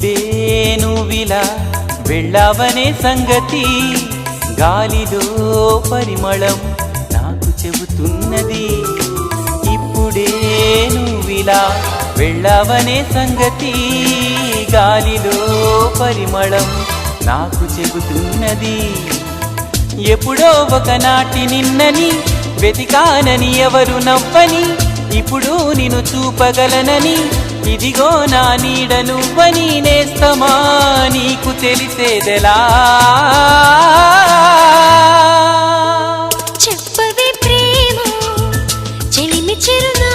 ఇప్పుడే వెళ్ళావనే సంగతి. గాలిలో పరిమళం నాకు చెబుతున్నది. ఇప్పుడే నువ్విలా వెళ్ళావనే సంగతి. గాలిలో పరిమళం నాకు చెబుతున్నది. ఎప్పుడో ఒకనాటి నిన్నని వెతికానని ఎవరు నవ్వని ఇప్పుడు నిన్ను చూపగలనని ఇదిగో నా నీడను నువ్వని నేస్తమా నీకు తెలిసేదెలా? చెప్పవే ప్రేమ చెలిమి చిరునా